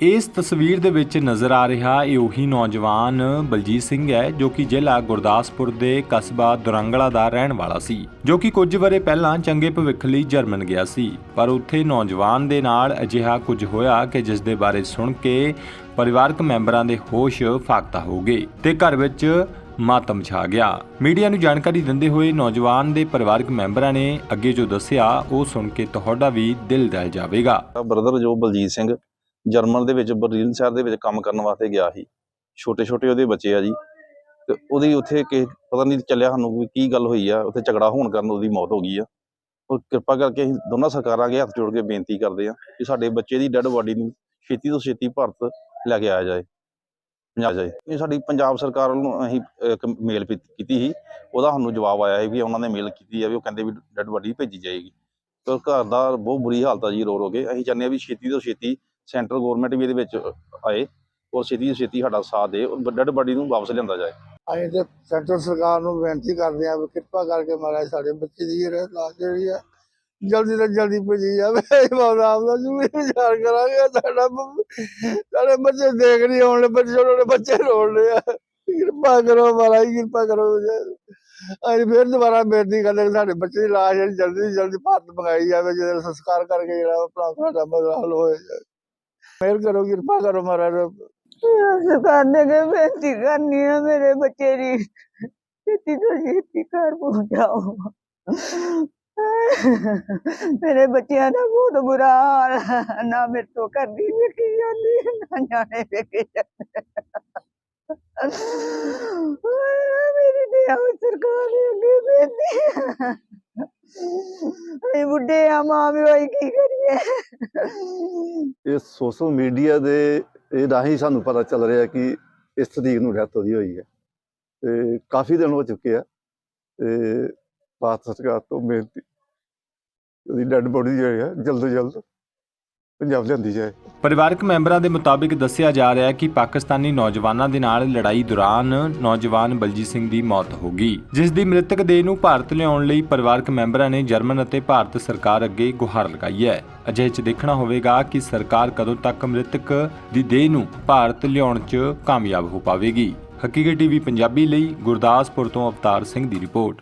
ਇਸ ਤਸਵੀਰ ਦੇ ਵਿੱਚ ਨਜ਼ਰ ਆ ਰਿਹਾ ਇਹ ਉਹੀ ਨੌਜਵਾਨ ਬਲਜੀਤ ਸਿੰਘ ਹੈ, ਜੋ ਕਿ ਜ਼ਿਲ੍ਹਾ ਗੁਰਦਾਸਪੁਰ ਦੇ ਕਸਬਾ ਦੁਰੰਗਲਾ ਦਾ ਰਹਿਣ ਵਾਲਾ ਸੀ, ਜੋ ਕਿ ਕੁਝ ਵਰੇ ਪਹਿਲਾਂ ਚੰਗੇ ਭਵਿੱਖ ਲਈ ਜਰਮਨ ਗਿਆ ਸੀ। ਪਰ ਉੱਥੇ ਨੌਜਵਾਨ ਦੇ ਨਾਲ ਅਜਿਹਾ ਕੁਝ ਹੋਇਆ ਕਿ ਜਿਸ ਦੇ ਬਾਰੇ ਸੁਣ ਕੇ ਪਰਿਵਾਰਕ ਮੈਂਬਰਾਂ ਦੇ ਹੋਸ਼ ਫਾਕਤਾ ਹੋ ਗਏ ਤੇ ਘਰ ਵਿੱਚ ਮਾਤਮ ਛਾ ਗਿਆ। ਮੀਡੀਆ ਨੂੰ ਜਾਣਕਾਰੀ ਦਿੰਦੇ ਹੋਏ ਨੌਜਵਾਨ ਦੇ ਪਰਿਵਾਰਕ ਮੈਂਬਰਾਂ ਨੇ ਅੱਗੇ ਜੋ ਦੱਸਿਆ, ਉਹ ਸੁਣ ਕੇ ਤੁਹਾਡਾ ਵੀ ਦਿਲ ਦਹਿ ਜਾਵੇਗਾ। ਬ੍ਰਦਰ ਜੋ ਬਲਜੀਤ ਸਿੰਘ ਜਰਮਨ ਦੇ ਵਿੱਚ, ਬਰਲਿਨ ਸ਼ਹਿਰ ਦੇ ਵਿੱਚ ਕੰਮ ਕਰਨ ਵਾਸਤੇ ਗਿਆ ਸੀ। ਛੋਟੇ ਛੋਟੇ ਉਹਦੇ ਬੱਚੇ ਆ ਜੀ। ਤੇ ਉਹਦੀ ਉੱਥੇ ਕਿ, ਪਤਾ ਨਹੀਂ ਚੱਲਿਆ ਸਾਨੂੰ ਵੀ ਕੀ ਗੱਲ ਹੋਈ ਆ। ਉੱਥੇ ਝਗੜਾ ਹੋਣ ਕਾਰਨ ਉਹਦੀ ਮੌਤ ਹੋ ਗਈ ਆ। ਉਹ ਕਿਰਪਾ ਕਰਕੇ ਅਸੀਂ ਦੋਨਾਂ ਸਰਕਾਰਾਂ ਅੱਗੇ ਹੱਥ ਜੋੜ ਕੇ ਬੇਨਤੀ ਕਰਦੇ ਆ ਕਿ ਸਾਡੇ ਬੱਚੇ ਦੀ ਡੈੱਡ ਬਾਡੀ ਨੂੰ ਛੇਤੀ ਤੋਂ ਛੇਤੀ ਭਾਰਤ ਲੈ ਕੇ ਆਇਆ ਜਾਏ। ਪੰਜਾਬ ਜਾਏ। ਇਹ ਸਾਡੀ ਪੰਜਾਬ ਸਰਕਾਰ ਨੂੰ ਅਸੀਂ ਇੱਕ ਮੇਲ ਕੀਤੀ ਸੀ। ਉਹਦਾ ਸਾਨੂੰ ਜਵਾਬ ਆਇਆ ਸੀ ਵੀ ਉਹਨਾਂ ਨੇ ਮੇਲ ਕੀਤੀ ਆ ਵੀ ਉਹ ਕਹਿੰਦੇ ਵੀ ਡੈੱਡ ਬਾਡੀ ਭੇਜੀ ਜਾਏਗੀ। ਤੇ ਘਰ ਦਾ ਬਹੁਤ ਬੁਰੀ ਹਾਲਤ ਆ ਜੀ ਰੋ ਰੋ ਕੇ। ਅਸੀਂ ਚਾਹੁੰਦੇ ਆ ਵੀ ਛੇਤੀ ਤੋਂ ਛੇਤੀ ਸੈਂਟਰਲ ਗਵਰਨਮੈਂਟ ਵੀ ਇਹਦੇ ਵਿੱਚ ਆਏ। ਔਰ ਛੇਤੀ ਤੋਂ ਸਾਡਾ ਸਾਥ ਦੇ ਔਰ ਬਾਡੀ ਨੂੰ ਵਾਪਸ ਲਿਆਂਦਾ ਜਾਏ। ਅਸੀਂ ਤੇ ਸੈਂਟਰ ਸਰਕਾਰ ਨੂੰ ਬੇਨਤੀ ਕਰਦੇ ਹਾਂ ਵੀ ਕਿਰਪਾ ਕਰਕੇ ਮਹਾਰਾਜ ਸਾਡੇ ਬੱਚੇ ਦੀ ਜਿਹੜੀ ਲਾਸ਼ ਜਿਹੜੀ ਆ, ਜਲਦੀ ਤੋਂ ਜਲਦੀ ਭੇਜੀ ਜਾਵੇ। ਬਾਬਾ ਦਾ ਜੂਰੀ ਵਿਚਾਰ ਕਰਾਂਗੇ। ਸਾਡਾ ਸਾਡੇ ਬੱਚੇ ਦੇਖ ਨਹੀਂ ਆਉਣ ਬੱਚੇ ਛੋਟੇ ਬੱਚੇ ਰੋਣ ਆ। ਕਿਰਪਾ ਕਰੋ ਮਹਾਰਾਜ, ਕਿਰਪਾ ਕਰੋ। ਅਸੀਂ ਫਿਰ ਦੁਬਾਰਾ ਬੇਨਤੀ ਕਰਦੇ ਸਾਡੇ ਬੱਚੇ ਦੀ ਲਾਸ਼ ਜਲਦੀ ਜਲਦੀ ਭਾਰਤ ਮੰਗਾਈ ਜਾਵੇ, ਜਿਹਦਾ ਸੰਸਕਾਰ ਕਰਕੇ ਜਿਹੜਾ ਆਪਣਾ ਸਾਡਾ ਮਸਲਾ ਹੱਲ ਹੋਏ। ਮਿਹਰ ਕਰੋ ਕਿਰਪਾ ਕਰੋ ਮਹਾਰਾਜ। ਸਰਕਾਰ ਨੇ ਬੇਨਤੀ ਕਰਨੀ ਹੈ ਮੇਰੇ ਬੱਚੇ ਦੀ। ਛੇਤੀ ਤੋਂ ਛੇਤੀ ਘਰ ਪਹੁੰਚਾਓ। ਮੇਰੇ ਬੱਚਿਆਂ ਦਾ ਬਹੁਤ ਬੁਰਾ ਹਾਲ ਨਾ ਮੇਰੇ ਤੋਂ ਕਰਦੀ ਵੇਖੀ ਜਾਂਦੀ, ਨਾ ਜਾਣੇ ਵੇਖੀ ਮੇਰੀ ਤੇ ਆਹ ਸਰਕਾਰ ਅੱਗੇ ਬੇਨਤੀ ਹੈ। ਅਸੀਂ ਬੁੱਢੇ ਆ ਮਾਂ ਵੀ ਹੋਈ ਕੀ ਕਰੀਏ? ਇਹ ਸੋਸ਼ਲ ਮੀਡੀਆ ਦੇ, ਇਹ ਰਾਹੀਂ ਸਾਨੂੰ ਪਤਾ ਚੱਲ ਰਿਹਾ ਕਿ ਇਸ ਤਰੀਕ ਨੂੰ ਡੈਥ ਉਹਦੀ ਹੋਈ ਹੈ। ਤੇ ਕਾਫੀ ਦਿਨ ਹੋ ਚੁੱਕੇ ਆ, ਤੇ ਭਾਰਤ ਸਰਕਾਰ ਤੋਂ ਬੇਨਤੀ ਉਹਦੀ ਡੈਡ ਬੋਡੀ ਜਿਹੜੀ ਹੈ ਜਲਦ ਤੋਂ ਜਲਦ ਪੰਜਾਬ ਲਿਆਂਦੀ ਜਾਏ। ਪਰਿਵਾਰਕ ਮੈਂਬਰਾਂ ਦੇ ਮੁਤਾਬਿਕ ਦੱਸਿਆ ਜਾ ਰਿਹਾ ਹੈ ਕਿ ਪਾਕਿਸਤਾਨੀ ਨੌਜਵਾਨਾਂ ਦੇ ਨਾਲ ਲੜਾਈ ਦੌਰਾਨ ਨੌਜਵਾਨ ਬਲਜੀਤ ਸਿੰਘ ਦੀ ਮੌਤ ਹੋ ਗਈ। ਜਿਸ ਦੀ ਮ੍ਰਿਤਕ ਦੇਹ ਨੂੰ ਭਾਰਤ ਲਿਆਉਣ ਲਈ ਪਰਿਵਾਰਕ ਮੈਂਬਰਾਂ ਨੇ ਜਰਮਨ ਅਤੇ ਭਾਰਤ ਸਰਕਾਰ ਅੱਗੇ ਗੁਹਾਰ ਲਗਾਈ ਹੈ। ਅਜਿਹੇ 'ਚ ਦੇਖਣਾ ਹੋਵੇਗਾ ਕਿ ਸਰਕਾਰ ਕਦੋਂ ਤੱਕ ਮ੍ਰਿਤਕ ਦੀ ਦੇਹ ਨੂੰ ਭਾਰਤ ਲਿਆਉਣ 'ਚ ਕਾਮਯਾਬ ਹੋ ਪਾਵੇਗੀ। ਹਕੀਕਤ ਟੀਵੀ ਪੰਜਾਬੀ ਲਈ ਗੁਰਦਾਸਪੁਰ ਤੋਂ ਅਵਤਾਰ ਸਿੰਘ ਦੀ ਰਿਪੋਰਟ।